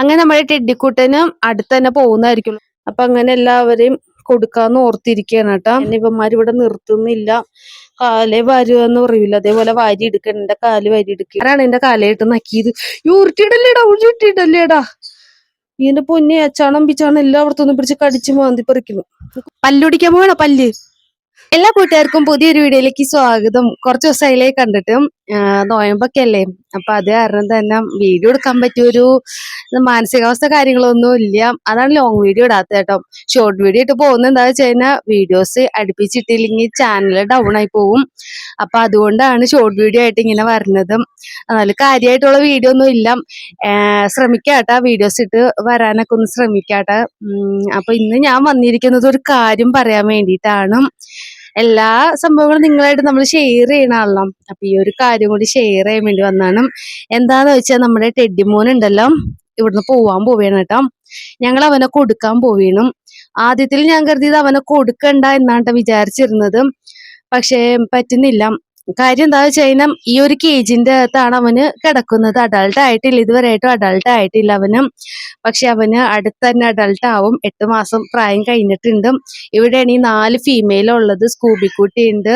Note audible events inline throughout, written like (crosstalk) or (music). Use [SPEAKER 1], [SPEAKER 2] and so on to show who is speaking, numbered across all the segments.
[SPEAKER 1] അങ്ങനെ നമ്മുടെ ടെഡിക്കുട്ടനും അടുത്ത് തന്നെ പോകുന്നതായിരിക്കും. അപ്പൊ അങ്ങനെ എല്ലാവരെയും കൊടുക്കാന്ന് ഓർത്തിരിക്കുകയാണ് കേട്ടോ. ഇവന്മാർ ഇവിടെ നിർത്തുന്നില്ല. കാലെ വരുമെന്ന് പറയൂല. അതേപോലെ വാരി എടുക്കണം എന്റെ കാൽ വാരി എടുക്കുക ആരാണ് എന്റെ കാലയിട്ട് നക്കിയത്? യൂർട്ടിയിടല്ലേടാ ഉരുട്ടിയിടല്ലേടാ ഇതിന്റെ പൊന്നെ അച്ചാണം പിച്ചാണം എല്ലായിടത്തുനിന്നും പിടിച്ച് കടിച്ചു മാന്തി പറിക്കുന്നു. പല്ലുടിക്കാൻ പോകണോ പല്ല്? എല്ലാ കൂട്ടുകാർക്കും പുതിയൊരു വീഡിയോയിലേക്ക് സ്വാഗതം. കുറച്ച് ദിവസമായില്ലേ കണ്ടിട്ട് നോയമ്പൊക്കെ അല്ലേ അപ്പൊ അത് കാരണം തന്നെ വീഡിയോ എടുക്കാൻ പറ്റിയൊരു മാനസികാവസ്ഥ കാര്യങ്ങളൊന്നും ഇല്ല. അതാണ് ലോങ് വീഡിയോ ഇടാത്ത കേട്ടോ. ഷോർട്ട് വീഡിയോ ഇട്ട് പോകുന്ന എന്താ വെച്ച് കഴിഞ്ഞാൽ വീഡിയോസ് അടുപ്പിച്ചിട്ടില്ലെങ്കിൽ ചാനൽ ഡൗൺ ആയി പോകും അപ്പൊ അതുകൊണ്ടാണ് ഷോർട്ട് വീഡിയോ ആയിട്ട് ഇങ്ങനെ വരുന്നത് എന്നാലും കാര്യമായിട്ടുള്ള വീഡിയോ ഒന്നും ഇല്ല. ശ്രമിക്കാട്ട വീഡിയോസ് ഇട്ട് വരാനൊക്കെ ഒന്ന് ശ്രമിക്കാട്ട. അപ്പൊ ഇന്ന് ഞാൻ വന്നിരിക്കുന്നത് ഒരു കാര്യം പറയാൻ വേണ്ടിയിട്ടാണ്. എല്ലാ സംഭവങ്ങളും നിങ്ങളായിട്ട് നമ്മൾ ഷെയർ ചെയ്യണ ആളാം. അപ്പൊ ഈ ഒരു കാര്യം കൂടി ഷെയർ ചെയ്യാൻ വേണ്ടി വന്നാണ്. എന്താന്ന് വെച്ചാൽ നമ്മുടെ ടെഡിമോൻ ഉണ്ടല്ലോ ഇവിടുന്ന് പോവാൻ പോവുകയാണ് കേട്ടോ. ഞങ്ങൾ അവനെ കൊടുക്കാൻ പോവേണം. ആദ്യത്തിൽ ഞാൻ കരുതിയത് അവനെ കൊടുക്കണ്ട എന്നാണ് വിചാരിച്ചിരുന്നത്. പക്ഷേ പറ്റുന്നില്ല. കാര്യം എന്താ വെച്ച് കഴിഞ്ഞാൽ ഈ ഒരു കേജിന്റെ അകത്താണ് അവന് കിടക്കുന്നത്. അഡൾട്ട് ആയിട്ടില്ല. ഇതുവരെയായിട്ടും അഡൾട്ട് ആയിട്ടില്ല അവനും. പക്ഷെ അവന് അടുത്ത് തന്നെ അഡൾട്ട് ആവും. എട്ട് മാസം പ്രായം കഴിഞ്ഞിട്ടുണ്ട്. ഇവിടെയാണ് ഈ നാല് ഫീമെയിൽ ഉള്ളത്. സ്കൂബിക്കുട്ടി ഉണ്ട്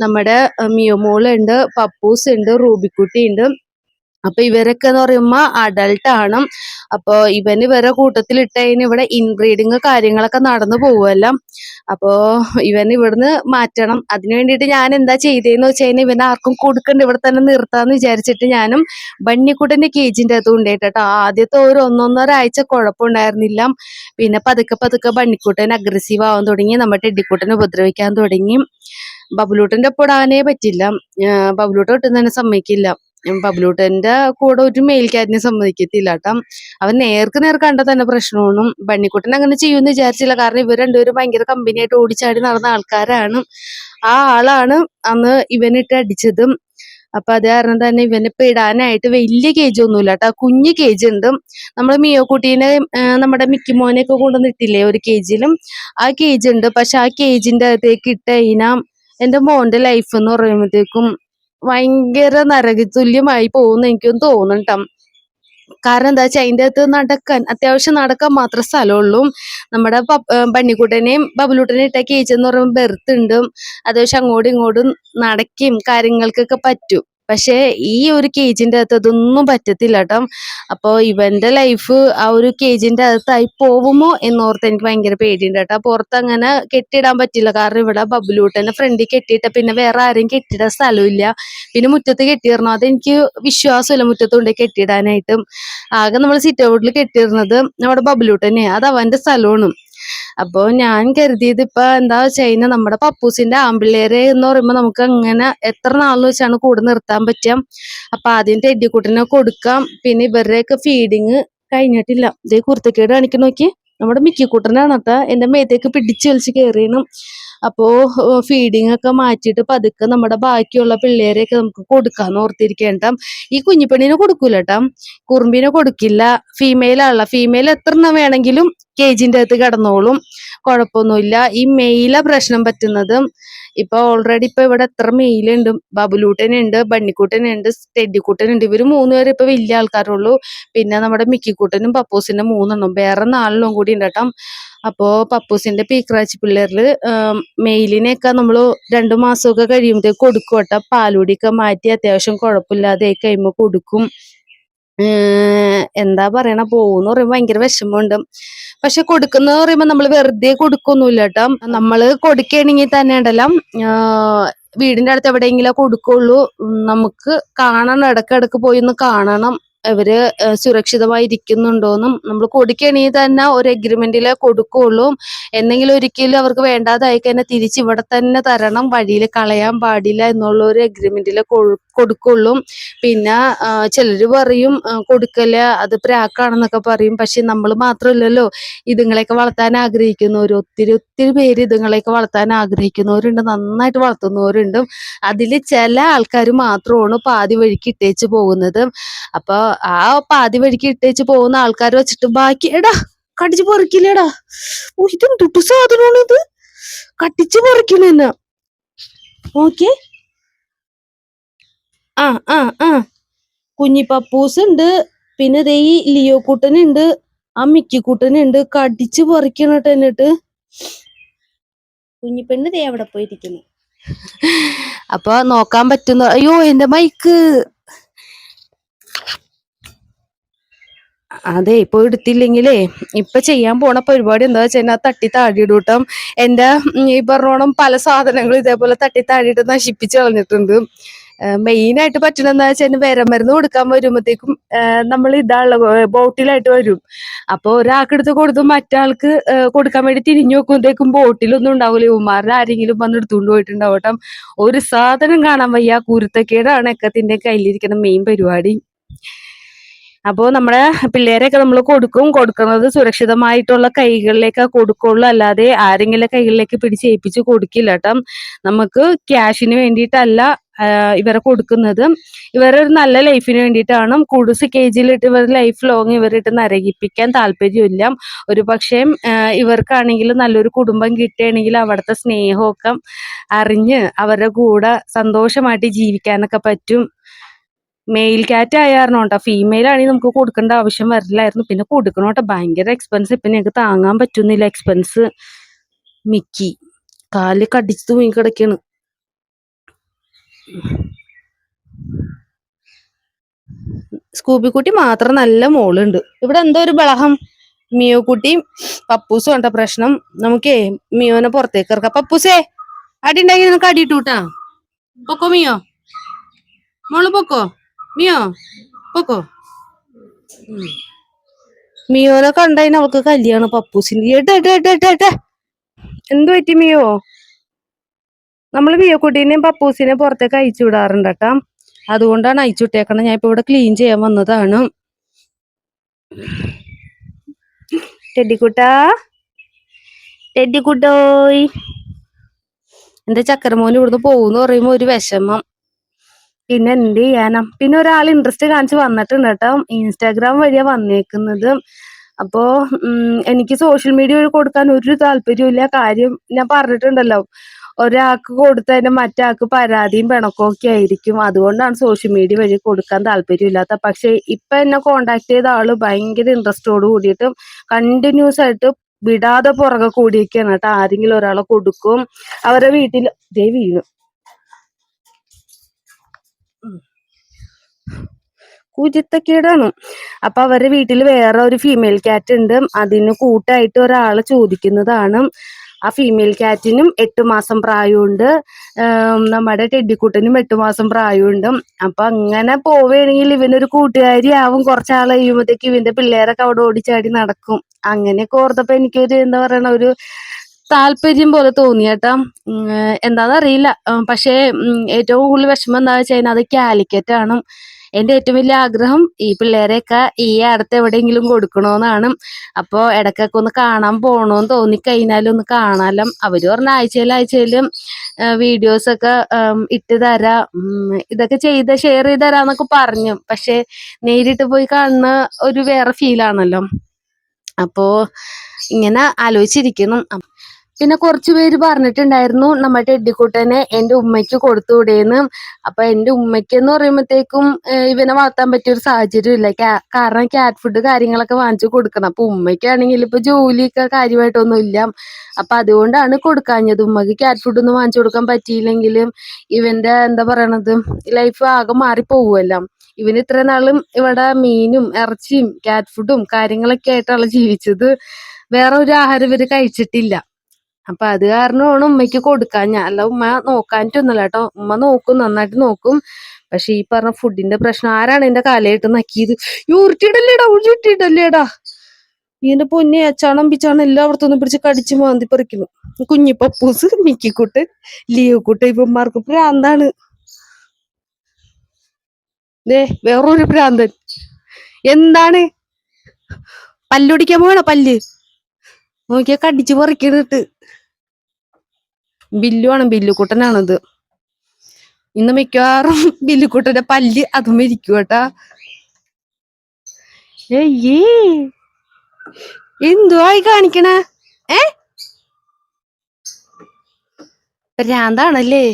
[SPEAKER 1] നമ്മുടെ മിയോമോൾ ഉണ്ട് പപ്പൂസ് ഉണ്ട്. റൂബിക്കുട്ടി ഉണ്ട് അപ്പൊ ഇവരൊക്കെ എന്ന് പറയുമ്പോ അഡൾട്ട് ആണ്. അപ്പൊ ഇവന് ഇവരെ കൂട്ടത്തിൽ ഇട്ടതിന് ഇവിടെ ഇൻബ്രീഡിങ് കാര്യങ്ങളൊക്കെ നടന്നു പോവുമല്ലോ അപ്പോ ഇവൻ ഇവിടുന്ന് മാറ്റണം. അതിനു വേണ്ടിയിട്ട് ഞാൻ എന്താ ചെയ്തതെന്ന് വെച്ച് കഴിഞ്ഞാൽ ഇവനെ ആർക്കും കൊടുക്കണ്ട. ഇവിടെ തന്നെ നിർത്താന്ന് വിചാരിച്ചിട്ട് ഞാനും ബണ്ണിക്കുട്ടന്റെ കേജിന്റെ അകത്ത് കൊണ്ടേട്ടോ ആദ്യത്തെ ഒരു ഒന്നൊന്നര ആഴ്ച കുഴപ്പമുണ്ടായിരുന്നില്ല പിന്നെ പതുക്കെ പതുക്കെ ബണ്ണിക്കുട്ടൻ അഗ്രസീവ് ആവാൻ തുടങ്ങി. നമ്മുടെ ടെഡിക്കുട്ടനെ ഉപദ്രവിക്കാൻ തുടങ്ങി. ബബുലൂട്ടന്റെ ഒപ്പം ഇടാനേ പറ്റില്ല. ആഹ് ബബുലൂട്ടൻ ഒട്ടും തന്നെ സമ്മതിക്കില്ല. ഉം ബബുലൂട്ടന്റെ കൂടെ ഒരു മേൽക്കാരനെ സമ്മതിക്കത്തില്ല കേട്ടോ. അവൻ നേർക്ക് നേർ കണ്ട തന്നെ പ്രശ്നമാണ്. ബണ്ണിക്കുട്ടൻ അങ്ങനെ ചെയ്യുമെന്ന് വിചാരിച്ചില്ല. കാരണം ഇവർ രണ്ടുപേരും ഭയങ്കര കമ്പനിയായിട്ട് ഓടിച്ചാടി നടന്ന ആൾക്കാരാണ്. ആ ആളാണ് അന്ന് ഇവനിട്ട് അടിച്ചതും. അപ്പൊ അത് കാരണം തന്നെ ഇവനെ പെടാനായിട്ട് വലിയ കേജ് ഒന്നുമില്ല കേട്ടോ. കുഞ്ഞു കേജ് ഉണ്ട്. നമ്മൾ മിയോ കുട്ടീനെ നമ്മുടെ മിക്കിമോനെ ഒക്കെ കൊണ്ടുവന്നിട്ടില്ലേ ഒരു കേജിലും ആ കേജ് ഉണ്ട്. പക്ഷെ ആ കേജിന്റെ അകത്തേക്ക് ഇട്ട് കഴിഞ്ഞാൽ എന്റെ മോന്റെ ലൈഫ് എന്ന് പറയുമ്പോഴത്തേക്കും ഭയങ്കര നരകതുല്യമായി പോകുന്ന എനിക്കൊന്ന് തോന്നണ്ട കാരണം എന്താ വെച്ചാൽ അതിന്റെ അകത്ത് നടക്കാൻ അത്യാവശ്യം നടക്കാൻ മാത്രം സ്ഥലമുള്ളൂ. നമ്മുടെ ബണ്ണിക്കുട്ടനെയും ബബുലൂട്ടനെയും ഇട്ട കേജ് എന്ന് പറയുമ്പോൾ ബെർത്ത് ഉണ്ട്. അത്യാവശ്യം അങ്ങോട്ടും ഇങ്ങോട്ടും നടക്കുകയും കാര്യങ്ങൾക്കൊക്കെ പറ്റും. പക്ഷെ ഈ ഒരു കേജിന്റെ അകത്ത് അതൊന്നും പറ്റത്തില്ല കേട്ടോ. അപ്പൊ ഇവന്റെ ലൈഫ് ആ ഒരു കേജിന്റെ അകത്തായി പോവുമോ എന്നോർത്ത് എനിക്ക് ഭയങ്കര പേടിയുണ്ട് കേട്ടോ. പുറത്ത് അങ്ങനെ കെട്ടിയിടാൻ പറ്റില്ല. കാരണം ഇവിടെ ബബുലൂട്ടന്റെ ഫ്രണ്ടിൽ കെട്ടിയിട്ട പിന്നെ വേറെ ആരെയും കെട്ടിയിടാൻ സ്ഥലമില്ല. പിന്നെ മുറ്റത്ത് കെട്ടിയിടണം? അതെനിക്ക് വിശ്വാസമില്ല മുറ്റത്ത് കൊണ്ട് കെട്ടിയിടാനായിട്ടും. ആകെ നമ്മൾ സിറ്റ് ഔട്ടിൽ കെട്ടിയിരുന്നത് നമ്മുടെ ബബുലൂട്ടനെ അത് അവന്റെ സ്ഥലമാണ്. അപ്പൊ ഞാൻ കരുതിയത് ഇപ്പൊ എന്താ ചെയ്യുന്ന നമ്മുടെ പപ്പൂസിന്റെ ആമ്പിള്ളേര് എന്ന് പറയുമ്പോ നമുക്ക് അങ്ങനെ എത്ര നാളെന്ന് വെച്ചാണ് കൂടെ നിർത്താൻ പറ്റുക അപ്പൊ ആദ്യം ടെഡിക്കുട്ടിനെ കൊടുക്കാം. പിന്നെ ഇവരുടെയൊക്കെ ഫീഡിങ് കഴിഞ്ഞിട്ടില്ല. ഇതേ കുർത്തക്കേട് കാണിക്കുന്ന നോക്കി. നമ്മുടെ മിക്കിക്കുട്ടനാണ് കേട്ടോ. എന്റെ മേത്തേക്ക് പിടിച്ചു വലിച്ച് കയറിയണം അപ്പോ ഫീഡിങ് ഒക്കെ മാറ്റിയിട്ട് പതുക്കെ നമ്മുടെ ബാക്കിയുള്ള പിള്ളേരെയൊക്കെ നമുക്ക് കൊടുക്കാന്ന് ഓർത്തിരിക്കേണ്ട. ഈ കുഞ്ഞിപ്പെണ്ണിനെ കൊടുക്കൂല കേട്ടോ കുറുമ്പിനെ കൊടുക്കില്ല. ഫീമെയിൽ ആണല്ല. ഫീമെയിൽ എത്ര എണ്ണം വേണമെങ്കിലും കേജിന്റെ അകത്ത് കിടന്നോളും. കുഴപ്പമൊന്നുമില്ല. ഈ മെയില പ്രശ്നം പറ്റുന്നത്. ഇപ്പൊ ഓൾറെഡി ഇപ്പൊ ഇവിടെ എത്ര മെയിലുണ്ട്. ബബുലൂട്ടനുണ്ട് ബണ്ണിക്കൂട്ടനുണ്ട് ടെഡിക്കുട്ടനുണ്ട് ഇവർ മൂന്നുപേരും ഇപ്പൊ വലിയ ആൾക്കാരുള്ളൂ. പിന്നെ നമ്മുടെ മിക്കിക്കൂട്ടനും പപ്പൂസിന്റെ മൂന്നെണ്ണം. വേറെ നാലെണ്ണം കൂടി ഉണ്ട് അപ്പോ പപ്പൂസിന്റെ പീക്രാച്ചി പിള്ളേരിൽ മെയിലിനെയൊക്കെ നമ്മൾ രണ്ടു മാസമൊക്കെ കഴിയുമ്പോഴത്തേക്ക് കൊടുക്കും കേട്ടോ. പാലുടിയൊക്കെ മാറ്റി അത്യാവശ്യം കുഴപ്പമില്ലാതെ കഴിയുമ്പോൾ കഴിയുമ്പോ കൊടുക്കും. എന്താ പറയണ പോകുന്ന പറയുമ്പോ ഭയങ്കര വിഷമമുണ്ട്. പക്ഷെ കൊടുക്കുന്ന പറയുമ്പോ നമ്മൾ വെറുതെ കൊടുക്കൊന്നുമില്ല കേട്ടോ നമ്മൾ കൊടുക്കുകയാണെങ്കിൽ തന്നെ ഉണ്ടല്ലോ. വീടിന്റെ അടുത്ത് എവിടെയെങ്കിലും കൊടുക്കുള്ളൂ. നമുക്ക് കാണണം ഇടക്കിടക്ക് പോയി ഒന്ന് കാണണം. ഇവർ സുരക്ഷിതമായിരിക്കുന്നുണ്ടോന്നും നമ്മൾ കൊടുക്കണേ തന്നെ ഒരു എഗ്രിമെന്റിലെ കൊടുക്കുള്ളൂ. എന്തെങ്കിലും ഒരിക്കലും അവർക്ക് വേണ്ടാതായി കഴിഞ്ഞാൽ തിരിച്ച് ഇവിടെ തന്നെ തരണം. വഴിയിൽ കളയാൻ പാടില്ല എന്നുള്ള ഒരു എഗ്രിമെന്റിലെ കൊടുക്കുള്ളൂ. പിന്നെ ചിലര് പറയും കൊടുക്കല്ല അത് പ്രാക്കാണെന്നൊക്കെ പറയും. പക്ഷെ നമ്മൾ മാത്രമല്ലല്ലോ ഇതുങ്ങളെയൊക്കെ വളർത്താൻ ആഗ്രഹിക്കുന്നവർ ഒത്തിരി ഒത്തിരി പേര് ഇതുങ്ങളെയൊക്കെ വളർത്താൻ ആഗ്രഹിക്കുന്നവരുണ്ട്. നന്നായിട്ട് വളർത്തുന്നവരുണ്ട്. അതിൽ ചില ആൾക്കാർ മാത്രമാണ് പാതി വഴിക്ക് ഇട്ടേച്ച് പോകുന്നത്. അപ്പൊ ആ പാതി വഴിക്ക് ഇട്ടേച്ച് പോകുന്ന ആൾക്കാർ വെച്ചിട്ട് ബാക്കി എടാ കടിച്ചു പറിക്കില്ലേടാ. ഓ ഇതും തുട്ടു സാധനമാണ് ഇത്? കട്ടിച്ചു പറിക്കില്ല എന്ന. ഓക്കെ ആ ആ ആ. കുഞ്ഞി പപ്പൂസ് ഉണ്ട്. പിന്നെ ദേ ഈ ലിയോ കൂട്ടനുണ്ട് ആ മിക്കി കൂട്ടനുണ്ട് കടിച്ചു പറിക്കണ എന്നിട്ട്. കുഞ്ഞിപ്പെണ്ണ് ദേ അവിടെ പോയിരിക്കുന്നു. അപ്പൊ നോക്കാൻ പറ്റുന്ന അയ്യോ എന്റെ മൈക്ക്. അതെ ഇപ്പൊ എടുത്തില്ലെങ്കിലേ ഇപ്പൊ ചെയ്യാൻ പോണ പരിപാടി എന്താ വെച്ചാൽ തട്ടി താഴെയിടൂട്ടം എന്റെ ഈ പറഞ്ഞോണം പല സാധനങ്ങളും ഇതേപോലെ തട്ടി താഴെയിട്ട് നശിപ്പിച്ച് കളഞ്ഞിട്ടുണ്ട്. മെയിൻ ആയിട്ട് പറ്റണ എന്താ വെച്ചാൽ വിരമരുന്ന് കൊടുക്കാൻ വരുമ്പോഴത്തേക്കും നമ്മൾ ഇതാണല്ലോ ബോട്ടിലായിട്ട് വരും. അപ്പൊ ഒരാൾക്കെടുത്ത് കൊടുത്തു മറ്റാൾക്ക് കൊടുക്കാൻ വേണ്ടി തിരിഞ്ഞു നോക്കുമ്പോഴത്തേക്കും ബോട്ടിലൊന്നും ഉണ്ടാവില്ല ഇവന്മാരുടെ ആരെങ്കിലും വന്ന് എടുത്തുകൊണ്ട് പോയിട്ടുണ്ടാവട്ടം ഒരു സാധനം കാണാൻ വയ്യ. കുരുത്തക്കേടാണ് എക്കത്തിന്റെ കയ്യിലിരിക്കുന്ന മെയിൻ പരിപാടി. അപ്പോൾ നമ്മുടെ പിള്ളേരെയൊക്കെ നമ്മൾ കൊടുക്കും. കൊടുക്കുന്നത് സുരക്ഷിതമായിട്ടുള്ള കൈകളിലേക്ക് കൊടുക്കുള്ളൂ. അല്ലാതെ ആരെങ്കിലും കൈകളിലേക്ക് പിടിച്ച് ഏൽപ്പിച്ച് കൊടുക്കില്ല കേട്ടോ. നമുക്ക് ക്യാഷിന് വേണ്ടിയിട്ടല്ല ഇവരെ കൊടുക്കുന്നത്. ഇവരെ ഒരു നല്ല ലൈഫിന് വേണ്ടിയിട്ടാണ്. കുടുസ് കേജിലിട്ട് ഇവർ ലൈഫ് ലോങ് ഇവരിട്ട് നരകിപ്പിക്കാൻ താല്പര്യമില്ല. ഒരു പക്ഷേ ഇവർക്കാണെങ്കിൽ നല്ലൊരു കുടുംബം കിട്ടുകയാണെങ്കിൽ അവിടുത്തെ സ്നേഹമൊക്കെ അറിഞ്ഞ് അവരുടെ കൂടെ സന്തോഷമായിട്ട് ജീവിക്കാനൊക്കെ പറ്റും. മെയിൽ കാറ്റ് ആയിരുന്നു കേട്ടോ ഫീമെയിൽ ആണെങ്കിൽ നമുക്ക് കൊടുക്കേണ്ട ആവശ്യം വരില്ലായിരുന്നു. പിന്നെ കൊടുക്കണം കേട്ടോ ഭയങ്കര എക്സ്പെൻസ് ഇപ്പൊ ഞങ്ങൾക്ക് താങ്ങാൻ പറ്റുന്നില്ല എക്സ്പെൻസ് മിക്കി. കാൽ കടിച്ചു തൂങ്ങി കിടക്കാണ്. സ്കൂബിക്കുട്ടി മാത്രം നല്ല മോളുണ്ട്. ഇവിടെ എന്തോ ഒരു ബളഹം മിയോ കുട്ടിയും പപ്പൂസും ഉണ്ട പ്രശ്നം. നമുക്കേ മിയോനെ പുറത്തേക്ക് ഇറക്കാം. പപ്പൂസേ അടി ഉണ്ടെങ്കിൽ നിനക്ക് അടിയിട്ടു കൂട്ടാ പൊക്കോ മിയോ? മോൾ പൊക്കോ? മിയോ? പോക്കോ. മിയോനെ കണ്ടതിന് അവൾക്ക് കല്യാണം പപ്പൂസിന്റെ എന്തു പറ്റി മിയോ? നമ്മൾ മിയോ കുട്ടീനെയും പപ്പൂസിനെയും പുറത്തേക്ക് അയച്ചു വിടാറുണ്ട് കേട്ടാ. അതുകൊണ്ടാണ് അയച്ചു വിട്ടേക്കണം ഞാൻ ഇപ്പൊ ഇവിടെ ക്ലീൻ ചെയ്യാൻ വന്നതാണ്. ടെഡിക്കുട്ടാ? ടെഡിക്കുട്ടോയ്. എന്റെ ചക്കരമോൻ ഇവിടുന്ന് പോകുന്നു പറയുമ്പോ ഒരു വിഷമം. പിന്നെ എന്ത് ചെയ്യാനാ? പിന്നെ ഒരാൾ ഇൻട്രസ്റ്റ് കാണിച്ച് വന്നിട്ടുണ്ട് കേട്ടോ. ഇൻസ്റ്റാഗ്രാം വഴിയാ വന്നേക്കുന്നത്. അപ്പോ എനിക്ക് സോഷ്യൽ മീഡിയ വഴി കൊടുക്കാൻ ഒരു താല്പര്യമില്ല കാര്യം ഞാൻ പറഞ്ഞിട്ടുണ്ടല്ലോ. ഒരാൾക്ക് കൊടുത്തതിന് മറ്റാൾക്ക് പരാതിയും പിണക്കമൊക്കെ ആയിരിക്കും. അതുകൊണ്ടാണ് സോഷ്യൽ മീഡിയ വഴി കൊടുക്കാൻ താല്പര്യമില്ലാത്ത പക്ഷെ ഇപ്പൊ എന്നെ കോണ്ടാക്ട് ചെയ്ത ആൾ ഭയങ്കര ഇൻട്രസ്റ്റോട് കൂടിയിട്ടും കണ്ടിന്യൂസ് ആയിട്ട് വിടാതെ പുറകെ കൂടിയൊക്കെയാണ് കേട്ടോ. ആരെങ്കിലും ഒരാളെ കൊടുക്കും. അവരെ വീട്ടിൽ ദേ വീണു കീടാണ് അപ്പൊ അവരുടെ വീട്ടിൽ വേറെ ഒരു ഫീമെയിൽ ക്യാറ്റ് ഉണ്ട്. അതിന് കൂട്ടായിട്ട് ഒരാൾ ചോദിക്കുന്നതാണ്. ആ ഫീമെയിൽ ക്യാറ്റിനും എട്ട് മാസം പ്രായമുണ്ട്. നമ്മുടെ ടെഡിക്കുട്ടനും എട്ട് മാസം പ്രായമുണ്ട്. അപ്പൊ അങ്ങനെ പോവുകയാണെങ്കിൽ ഇവനൊരു കൂട്ടുകാരി ആവും. കുറച്ചാൾ കഴിയുമ്പോഴത്തേക്ക് ഇവന്റെ പിള്ളേരൊക്കെ അവിടെ ഓടിച്ചാടി നടക്കും. അങ്ങനെയൊക്കെ ഓർത്തപ്പോ എനിക്കൊരു എന്താ പറയണ ഒരു താല്പര്യം പോലെ തോന്നിയേട്ടാ എന്താന്ന് ഉം, പക്ഷേ ഏറ്റവും കൂടുതൽ വിഷമം എന്താ വെച്ച് കഴിഞ്ഞാൽ അത് കാലിക്കറ്റ് ആണ്. എന്റെ ഏറ്റവും വലിയ ആഗ്രഹം ഈ പിള്ളേരെയൊക്കെ ഈ അടുത്ത് എവിടെയെങ്കിലും കൊടുക്കണമെന്നാണ് അപ്പോ ഇടയ്ക്കൊക്കെ ഒന്ന് കാണാൻ പോണോന്ന് തോന്നിക്കഴിഞ്ഞാലും ഒന്ന് കാണാലും. അവർ പറഞ്ഞ ആഴ്ചയിൽ ആഴ്ചയിലും വീഡിയോസൊക്കെ ഇട്ട് തരാം. ഇതൊക്കെ ചെയ്ത് ഷെയർ ചെയ്ത് തരാന്നൊക്കെ പറഞ്ഞു. പക്ഷെ നേരിട്ട് പോയി കാണുന്ന ഒരു വേറെ ഫീലാണല്ലോ അപ്പോ ഇങ്ങനെ ആലോചിച്ചിരിക്കണം പിന്നെ കുറച്ചു പേര് പറഞ്ഞിട്ടുണ്ടായിരുന്നു നമ്മുടെ ടെഡിക്കുട്ടനെ എന്റെ ഉമ്മയ്ക്ക് കൊടുത്തുവിടേന്ന്. അപ്പൊ എന്റെ ഉമ്മയ്ക്ക് എന്ന് പറയുമ്പോഴത്തേക്കും ഇവനെ വളർത്താൻ പറ്റിയ ഒരു സാഹചര്യം ഇല്ല. കാരണം ക്യാറ്റ് ഫുഡ് കാര്യങ്ങളൊക്കെ വാങ്ങിച്ചു കൊടുക്കണം. അപ്പൊ ഉമ്മയ്ക്കാണെങ്കിൽ ഇപ്പൊ ജോലിയൊക്കെ കാര്യമായിട്ടൊന്നും ഇല്ല. അപ്പൊ അതുകൊണ്ടാണ് കൊടുക്കാഞ്ഞത്. ഉമ്മക്ക് ക്യാറ്റ് ഫുഡ് ഒന്നും വാങ്ങിച്ചു കൊടുക്കാൻ പറ്റിയില്ലെങ്കിലും ഇവന്റെ എന്താ പറയണത് ലൈഫ് ആകെ മാറിപ്പോവുമല്ലോ. ഇവന് ഇത്ര നാളും ഇവിടെ മീനും ഇറച്ചിയും ക്യാറ്റ് ഫുഡും കാര്യങ്ങളൊക്കെ ആയിട്ടാണ് ജീവിച്ചത്. വേറെ ഒരു ആഹാരം ഇവർ കഴിച്ചിട്ടില്ല. അപ്പൊ അത് കാരണമാണ് ഉമ്മയ്ക്ക് കൊടുക്കാൻ. ഞാൻ അല്ല ഉമ്മ നോക്കാനിട്ടൊന്നുമല്ല കേട്ടോ. ഉമ്മ നോക്കും നന്നായിട്ട് നോക്കും. പക്ഷെ ഈ പറഞ്ഞ ഫുഡിന്റെ പ്രശ്നം ആരാണ് എന്റെ കാലയിട്ട് നക്കിയത്? ഉരുട്ടിയിടല്ലേടാ ഉരുട്ടിടല്ലേടാ ഇതിന്റെ പൊന്നെ അച്ചാണം പിച്ചാണം എല്ലായിടത്തുനിന്നും പിടിച്ച് കടിച്ച് മാന്തി പറിക്കുന്നു. കുഞ്ഞി പപ്പൂസ് മിക്കിക്കുട്ട് ലീവ് കുട്ട ഇവന്മാർക്ക് പ്രാന്താണ്. ദേ വേറൊരു പ്രാന്തൻ. എന്താണ്? പല്ലൊടിക്കാൻ പോവാണോ പല്ല്? നോക്കിയാ കടിച്ചു പറിക്കണിട്ട്. ബില്ലുവാണ് ബില്ലുക്കുട്ടനാണിത് ഇന്ന് മിക്കവാറും (laughs) ബില്ലുക്കുട്ടന്റെ പല്ല് അതും ഇരിക്കും കേട്ടാ. എന്തുവായി കാണിക്കണ? ഏ? ഭ്രാന്താണല്ലേ?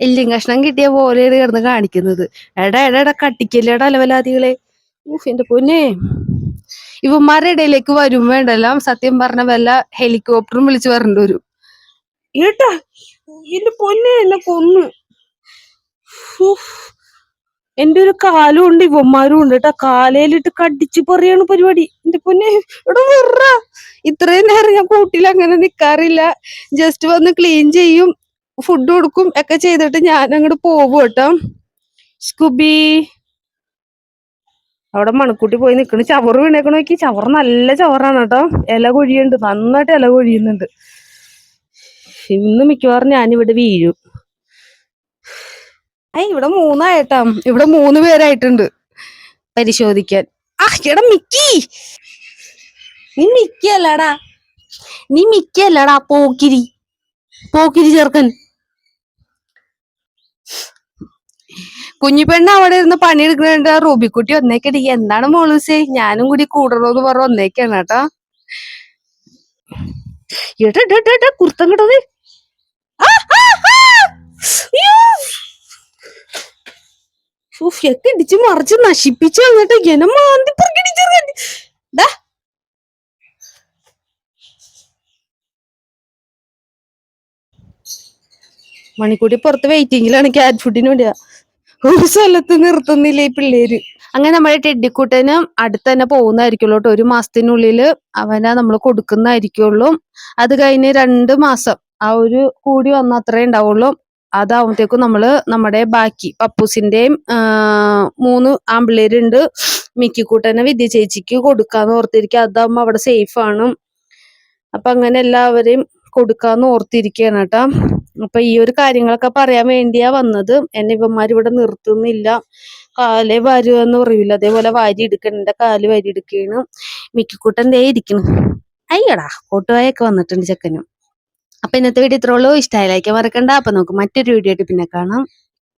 [SPEAKER 1] എല്ലും കഷ്ണം കിട്ടിയ പോലെയാണ് കിടന്ന് കാണിക്കുന്നത്. എടാ എടാ എടാ കട്ടിക്കല്ലേടാ അലവലാദികളെ. ഊഫ് എന്റെ പൊന്നെ. ഇവന്മാരുടെ ഇടയിലേക്ക് വരും വേണ്ടല്ലോ? സത്യം പറഞ്ഞ വല്ല ഹെലികോപ്റ്ററും വിളിച്ചു വരേണ്ടി വരും. ഏട്ടാ എന്റെ പൊന്നെ എന്നെ കൊന്നു. എന്റെ ഒരു കാലും ഉണ്ട് ഇവന്മാരും ഉണ്ട് കേട്ടാ. കാലയിലിട്ട് കടിച്ചു പറയാണ് പരിപാടി. എന്റെ പൊന്നെ ഇവിടെ വെറ. ഇത്രയും നേരം ഞാൻ കൂട്ടിൽ അങ്ങനെ നിക്കാറില്ല. ജസ്റ്റ് വന്ന് ക്ലീൻ ചെയ്യും ഫുഡ് കൊടുക്കും ഒക്കെ ചെയ്തിട്ട് ഞാൻ അങ്ങോട്ട് പോകും കേട്ടോ. സ്കുബി. അവിടെ മണക്കൂട്ടി പോയി നിൽക്കണ് ചവറ് വീണേക്കണ നോക്കി. ചവറ് നല്ല ചവറാണ് കേട്ടോ. ഇല കൊഴിയുണ്ട്. നന്നായിട്ട് ഇല കൊഴിയുന്നുണ്ട്. ഇന്ന് മിക്കവാറും ഞാനിവിടെ വീഴും. ഐ ഇവിടെ മൂന്നായിട്ടാ. ഇവിടെ മൂന്ന് പേരായിട്ടുണ്ട് പരിശോധിക്കാൻ. ആ എടാ മിക്കി! നീ മിക്കി അല്ലടാ നീ മിക്കി അല്ലടാ പോക്കിരി. പോക്കിരി ചെറുക്കൻ. കുഞ്ഞിപ്പെണ്ണ് അവിടെ ഇരുന്ന് പണിയെടുക്കുന്നുണ്ട് റൂബിക്കുട്ടി ഒന്നേക്കടി എന്താണ് മോളൂസേ ഞാനും കൂടി കൂടണോന്ന് പറഞ്ഞ ഒന്നേക്കാണ് കേട്ടോ. എടാ കുർത്തം കിട്ടത് ഒക്കെ ഇടിച്ച് മറിച്ച് നശിപ്പിച്ച് വന്നിട്ട് ഇങ്ങനെ മാന്തി പൊറുക്കിടിച്ചെറിയാൻ. ദാ. മണിക്കൂട്ടി പുറത്ത് വെയിറ്റിംഗിലാണ് ക്യാറ്റ് ഫുഡിന് വേണ്ടിയാ. ഒരു സ്ഥലത്ത് നിർത്തുന്നില്ല ഈ പിള്ളേര്? അങ്ങനെ നമ്മുടെ ടെഡിക്കുട്ടനും അടുത്ത് തന്നെ പോകുന്നതായിരിക്കുള്ളൂ ഒരു മാസത്തിനുള്ളിൽ അവനെ നമ്മൾ കൊടുക്കുന്നതായിരിക്കുള്ളൂ. അത് കഴിഞ്ഞ് രണ്ട് മാസം ആ ഒരു കൂടി വന്ന അത്രേ ഉണ്ടാവുള്ളൂ. അതാവുമ്പത്തേക്കും നമ്മൾ നമ്മുടെ ബാക്കി പപ്പൂസിന്റെയും മൂന്ന് ആമ്പിള്ളേരുണ്ട്. മിക്കിക്കൂട്ടനെ വിദ്യ ചേച്ചിക്ക് കൊടുക്കാന്ന് ഓർത്തിരിക്കുക അതാവുമ്പോ അവിടെ സേഫ് ആണ്. അപ്പൊ അങ്ങനെ എല്ലാവരെയും കൊടുക്കാന്ന് ഓർത്തിരിക്കുകയാണ് കേട്ടാ. അപ്പൊ ഈ ഒരു കാര്യങ്ങളൊക്കെ പറയാൻ വേണ്ടിയാ വന്നത്. എന്നെ ഇവന്മാരിവിടെ നിർത്തുന്നില്ല. കാലേ വരുമെന്ന് പറയൂല. അതേപോലെ വാരി എടുക്കണം എന്റെ കാൽ വാരി എടുക്കുകയാണ് മിക്കിക്കൂട്ടൻ ദേ ഇരിക്കണം. അയ്യടാ കോട്ടുവായൊക്കെ വന്നിട്ടുണ്ട് ചെക്കനും. അപ്പൊ ഇന്നത്തെ വീഡിയോ ഇത്രേ ഉള്ളൂ. ഇഷ്ടമായി ലൈക്ക് മറക്കണ്ട. അപ്പൊ നമുക്ക് മറ്റൊരു വീഡിയോ ആയിട്ട് പിന്നെ കാണാം.